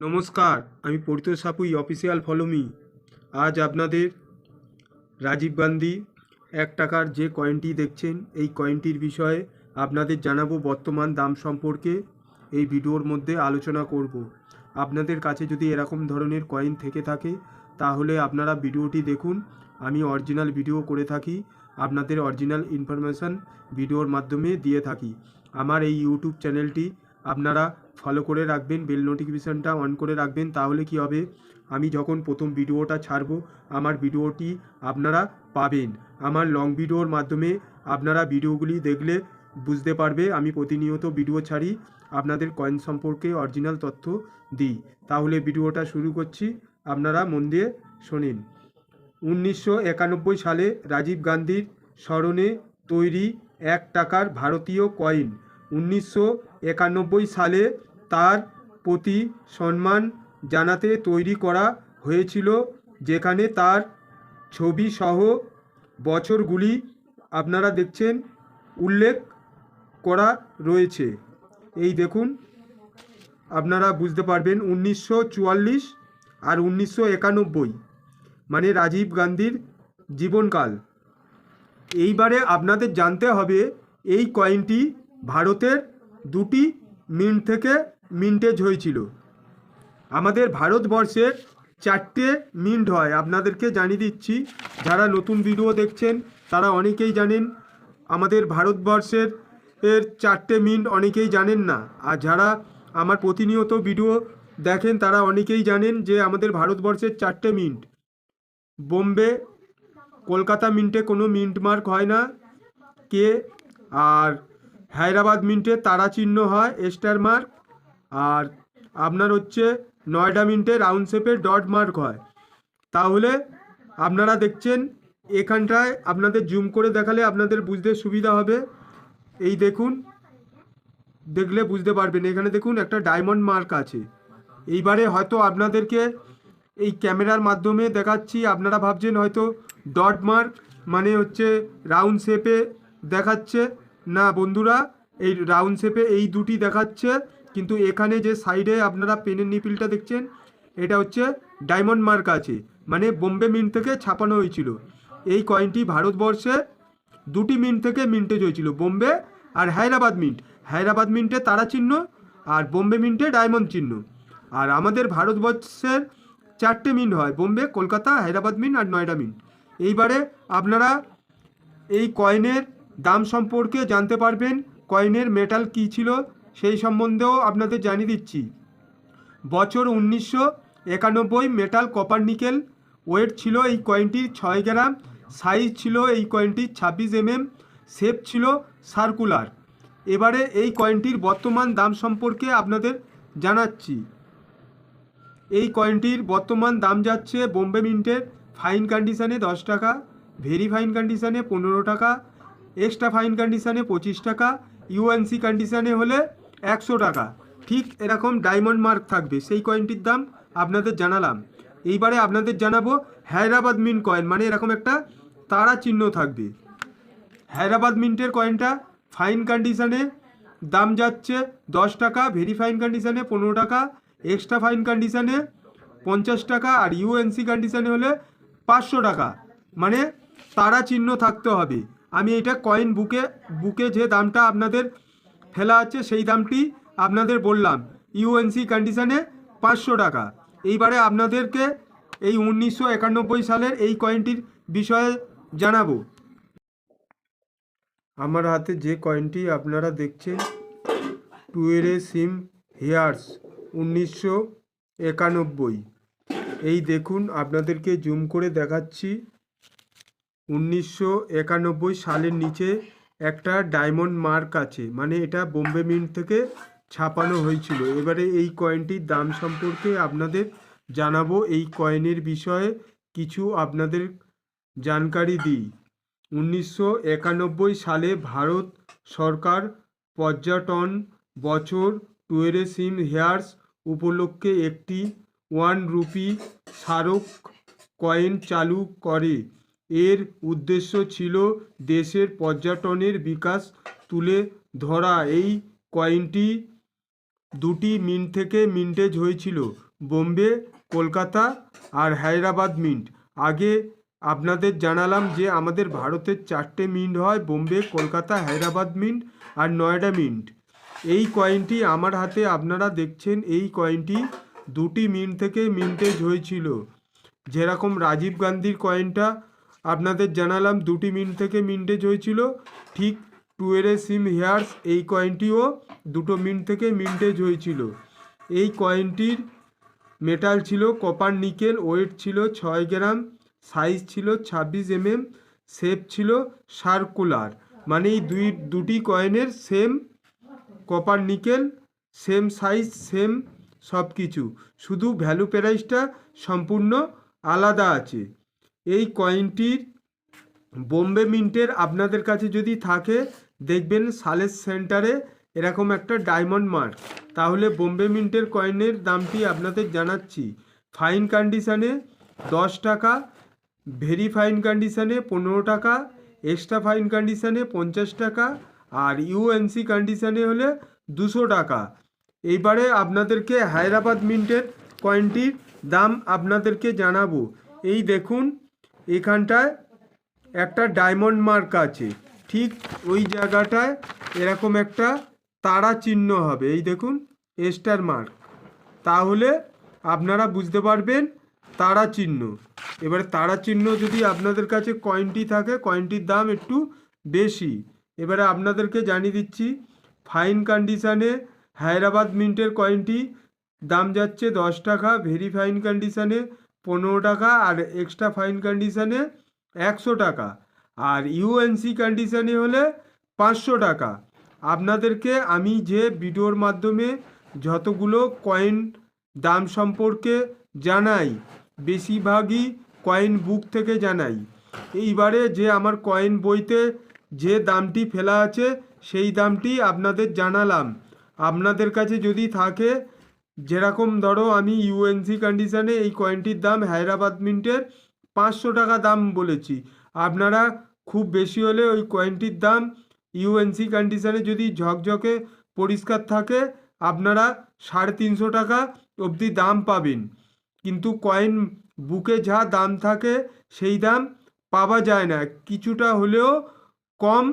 নমস্কার, আমি Paritosh Sapui official follow me আজ আপনাদের রাজীব গান্ধী এক টাকার যে কয়েনটি দেখছেন, এই কয়েনটির বিষয়ে আপনাদের জানাব বর্তমান দাম সম্পর্কে। এই ভিডিওর মধ্যে আলোচনা করব। আপনাদের কাছে যদি এরকম ধরনের কয়েন থেকে থাকে, তাহলে আপনারা ভিডিওটি দেখুন। আমি অরিজিনাল ভিডিও করে থাকি, আপনাদের অরিজিনাল ইনফরমেশান ভিডিওর মাধ্যমে দিয়ে থাকি। আমার এই ইউটিউব চ্যানেলটি আপনারা ফলো করে রাখবেন বেল নোটিফিকেশানটা অন করে রাখবেন, তাহলে কি হবে? আমি যখন প্রথম ভিডিওটা ছাড়বো, আমার ভিডিওটি আপনারা পাবেন। আমার লং ভিডিওর মাধ্যমে আপনারা ভিডিওগুলি দেখলে বুঝতে পারবে, আমি প্রতিনিয়ত ভিডিও ছাড়ি, আপনাদের কয়েন সম্পর্কে অরিজিনাল তথ্য দিই। তাহলে ভিডিওটা শুরু করছি, আপনারা মন দিয়ে শোনেন। উনিশশো একানব্বই সালে রাজীব গান্ধীর স্মরণে তৈরি এক টাকার ভারতীয় কয়েন উনিশশো একানব্বই সালে তার প্রতি সম্মান জানাতে তৈরি করা হয়েছিল, যেখানে তার ছবি সহ বছরগুলি আপনারা দেখছেন উল্লেখ করা রয়েছে। এই দেখুন, আপনারা বুঝতে পারবেন উনিশশো চুয়াল্লিশ আর উনিশশো একানব্বই মানে রাজীব গান্ধীর জীবনকাল। এইবারে আপনাদের জানতে হবে এই কয়েনটি ভারতের দুটি মিন্ট থেকে মিন্টেজ হয়েছিল। আমাদের ভারতবর্ষের চারটে মিন্ট হয়। আপনাদেরকে জানিয়ে দিচ্ছি, যারা নতুন ভিডিও দেখছেন, তারা অনেকেই জানেন, আমাদের ভারতবর্ষের এর চারটে মিন্ট অনেকেই জানেন না। আর যারা আমার প্রতিনিয়ত ভিডিও দেখেন, তারা অনেকেই জানেন যে আমাদের ভারতবর্ষের চারটে মিন্ট। বোম্বে, কলকাতা মিন্টে কোনো মিন্ট মার্ক হয় না। কে আর হায়দ্রাবাদ মিন্টে তারা চিহ্ন হয় স্টার মার্ক। আর আপনার হচ্ছে নয়ডা মিন্টে রাউন্ড শেপে ডট মার্ক হয়। তাহলে আপনারা দেখছেন, এখানটায় আপনাদের জুম করে দেখালে আপনাদের বুঝতে সুবিধা হবে। এই দেখুন, দেখলে বুঝতে পারবেন, এখানে দেখুন একটা ডায়মন্ড মার্ক আছে। এইবারে হয়তো আপনাদেরকে এই ক্যামেরার মাধ্যমে দেখাচ্ছি, আপনারা ভাবছেন হয়তো ডট মার্ক মানে হচ্ছে রাউন্ড শেপে দেখাচ্ছে। না বন্ধুরা, এই রাউন্ড শেপে এই দুটি দেখাচ্ছে, কিন্তু এখানে যে সাইডে আপনারা পেনের নিপিলটা দেখছেন, এটা হচ্ছে ডায়মন্ড মার্ক আছে মানে বোম্বে মিন্ট থেকে ছাপানো হয়েছিল। এই কয়েনটি ভারতবর্ষে দুটি মিন্ট থেকে মিন্টেজ হয়েছিল, বোম্বে আর হায়দ্রাবাদ মিন্ট হায়দ্রাবাদ মিন্টে তারা চিহ্ন আর বোম্বে মিন্টে ডায়মন্ড চিহ্ন। আর আমাদের ভারতবর্ষের চারটে মিন্ট হয়, বোম্বে, কলকাতা, হায়দ্রাবাদ মিন্ট আর নয়ডা মিন্ট এইবারে আপনারা এই কয়েনের দাম সম্পর্কে জানতে পারবেন, কয়েনের মেটাল কী ছিল সেই সম্বন্ধেও আপনাদের জানিয়ে দিচ্ছি। বছর উনিশশো একানব্বই মেটাল কপার নিকেল, ওয়েট ছিল এই কয়েনটির ছয় গ্রাম, সাইজ ছিল এই কয়েনটির ছাব্বিশ এমএম, শেপ ছিল সার্কুলার। এবারে এই কয়েনটির বর্তমান দাম সম্পর্কে আপনাদের জানাচ্ছি। এই কয়েনটির বর্তমান দাম যাচ্ছে বোম্বে মিন্টের ফাইন কন্ডিশানে দশ টাকা, ভেরি ফাইন কন্ডিশানে পনেরো টাকা এক্সট্রা ফাইন কন্ডিশানে পঁচিশ টাকা, ইউএনসি কন্ডিশানে হলে একশো টাকা। ঠিক এরকম ডায়মন্ড মার্ক থাকবে, সেই কয়েনটির দাম আপনাদের জানালাম। এইবারে আপনাদের জানাব হায়দ্রাবাদ মিন্ট কয়েন মানে এরকম একটা তারা চিহ্ন থাকবে। হায়দ্রাবাদ মিন্টের কয়েনটা ফাইন কন্ডিশানে দাম যাচ্ছে দশ টাকা, ভেরি ফাইন কন্ডিশানে পনেরো টাকা, এক্সট্রা ফাইন কন্ডিশানে পঞ্চাশ টাকা আর ইউএনসি কন্ডিশানে হলে পাঁচশো টাকা। মানে তারা চিহ্ন থাকতে হবে। আমি এটা কয়েন বুকে বুকে যে দামটা আপনাদের ফেলা আছে, সেই দামটি আপনাদের বললাম। ইউএনসি কন্ডিশানে পাঁচশো টাকা। এইবারে আপনাদেরকে এই উনিশশো একানব্বই সালের এই কয়েনটির বিষয়ে জানাব। আমার হাতে যে কয়েনটি আপনারা দেখছেন টুয়েরে সিম হেয়ার্স উনিশশো একানব্বই। এই দেখুন, আপনাদেরকে জুম করে দেখাচ্ছি। উনিশশো একানব্বই সালের নিচে একটা ডায়মন্ড মার্ক আছে। মানে এটা বোম্বে মিন্ট থেকে ছাপানো হয়েছিল। এবারে এই কয়েনটির দাম সম্পর্কে আপনাদের জানাব। এই কয়েনের বিষয়ে কিছু আপনাদের জানকারি দিই। উনিশশো একানব্বই সালে ভারত সরকার পর্যটন বছর টুয়েরিজম হেয়ার্স উপলক্ষে একটি ওয়ান রুপি স্মারক কয়েন চালু করে। এর উদ্দেশ্য ছিল দেশের পর্যটনের বিকাশ তুলে ধরা। এই কয়েনটি দুটি মিন্ট থেকে মিন্টেজ হয়েছিল, বোম্বে, কলকাতা আর হায়দ্রাবাদ মিন্ট। আগে আপনাদের জানালাম যে আমাদের ভারতের চারটে মিন্ট হয়, বোম্বে, কলকাতা, হায়দ্রাবাদ মিন্ট আর নয়ডা মিন্ট। এই কয়েনটি আমার হাতে, আপনারা দেখছেন, এই কয়েনটি দুটি মিন্ট থেকে মিন্টেজ হয়েছিল। যেরকম রাজীব গান্ধীর কয়েনটা আপনাদের জানালাম দুটি মিন্ট থেকে মিন্টেজ হয়েছিল। ঠিক টুয়েরে সিম হেয়ার্স এই কয়েনটিও দুটো মিন্ট থেকে মিন্টেজ হয়েছিল। এই কয়েনটির মেটাল ছিল, কপার নিকেল, ওয়েট ছিল ছয় গ্রাম, সাইজ ছিল ছাব্বিশ এমএম, শেপ ছিল সার্কুলার। মানে এই দুই, দুটি কয়েনের same copper nickel, same size, same সব কিছু শুধু ভ্যালু প্রাইসটা সম্পূর্ণ আলাদা আছে। এই কয়েনটির বোম্বে মিন্টের আপনাদের কাছে যদি থাকে, দেখবেন সালেস সেন্টারে এরকম একটা ডায়মন্ড মার্ক। তাহলে বোম্বে মিন্টের কয়েনের দামটি আপনাদের জানাচ্ছি। ফাইন কন্ডিশানে দশ টাকা, ভেরি ফাইন কন্ডিশানে পনেরো টাকা, এক্সট্রা ফাইন কন্ডিশানে পঞ্চাশ টাকা, আর ইউএনসি কন্ডিশানে হলে দুশো টাকা। এইবারে আপনাদেরকে হায়দ্রাবাদ মিন্টের কয়েনটির দাম আপনাদেরকে জানাব। এই দেখুন এখানটায় একটা ডায়মন্ড মার্ক আছে। ঠিক ওই জায়গাটায় এরকম একটা তারা চিহ্ন হবে। এই দেখুন স্টার মার্ক তাহলে আপনারা বুঝতে পারবেন তারা চিহ্ন। এবারে তারা চিহ্ন যদি আপনাদের কাছে কয়েনটি থাকে কয়েনটির দাম একটু বেশি। এবারে আপনাদেরকে জানিয়ে দিচ্ছি ফাইন কন্ডিশানে হায়দ্রাবাদ মিন্টের কয়েনটি দাম যাচ্ছে দশ টাকা। ভেরি ফাইন কন্ডিশানে পনেরো টাকা আর এক্সট্রা ফাইন কন্ডিশানে একশো টাকা। আর ইউএনসি কন্ডিশানে হলে পাঁচশো টাকা। আপনাদেরকে আমি যে ভিডিওর মাধ্যমে যতগুলো কয়েন দাম সম্পর্কে জানাই, বেশিরভাগই কয়েন বুক থেকে জানাই। এইবারে যে আমার কয়েন বইতে যে দামটি ফেলা আছে, সেই দামটি আপনাদের জানালাম। আপনাদের কাছে যদি থাকে যেরকম ধরো আমি ইউএনসি কন্ডিশনে এই কয়েনটির দাম হায়দ্রাবাদ মিন্টের পাঁচশো টাকা দাম বলেছি। আপনারা খুব বেশি হলে ওই কয়েনটির দাম ইউএনসি কন্ডিশনে যদি ঝকঝকে পরিষ্কার থাকে, আপনারা সাড়ে তিনশো টাকা অবধি দাম পাবেন। কিন্তু কয়েন বুকে যা দাম থাকে, সেই দাম পাওয়া যায় না। কিছুটা হলেও কম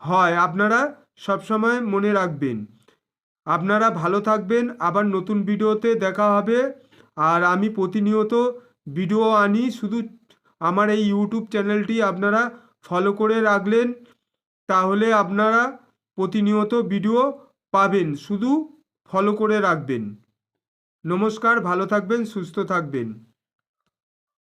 হয়, আপনারা সবসময় মনে রাখবেন। আপনারা ভালো থাকবেন, আবার নতুন ভিডিওতে দেখা হবে। আর আমি প্রতিনিয়ত ভিডিও আনি, শুধু আমার এই ইউটিউব চ্যানেলটি আপনারা ফলো করে রাখলেন, তাহলে আপনারা প্রতিনিয়ত ভিডিও পাবেন, শুধু ফলো করে রাখবেন। নমস্কার, ভালো থাকবেন, সুস্থ থাকবেন।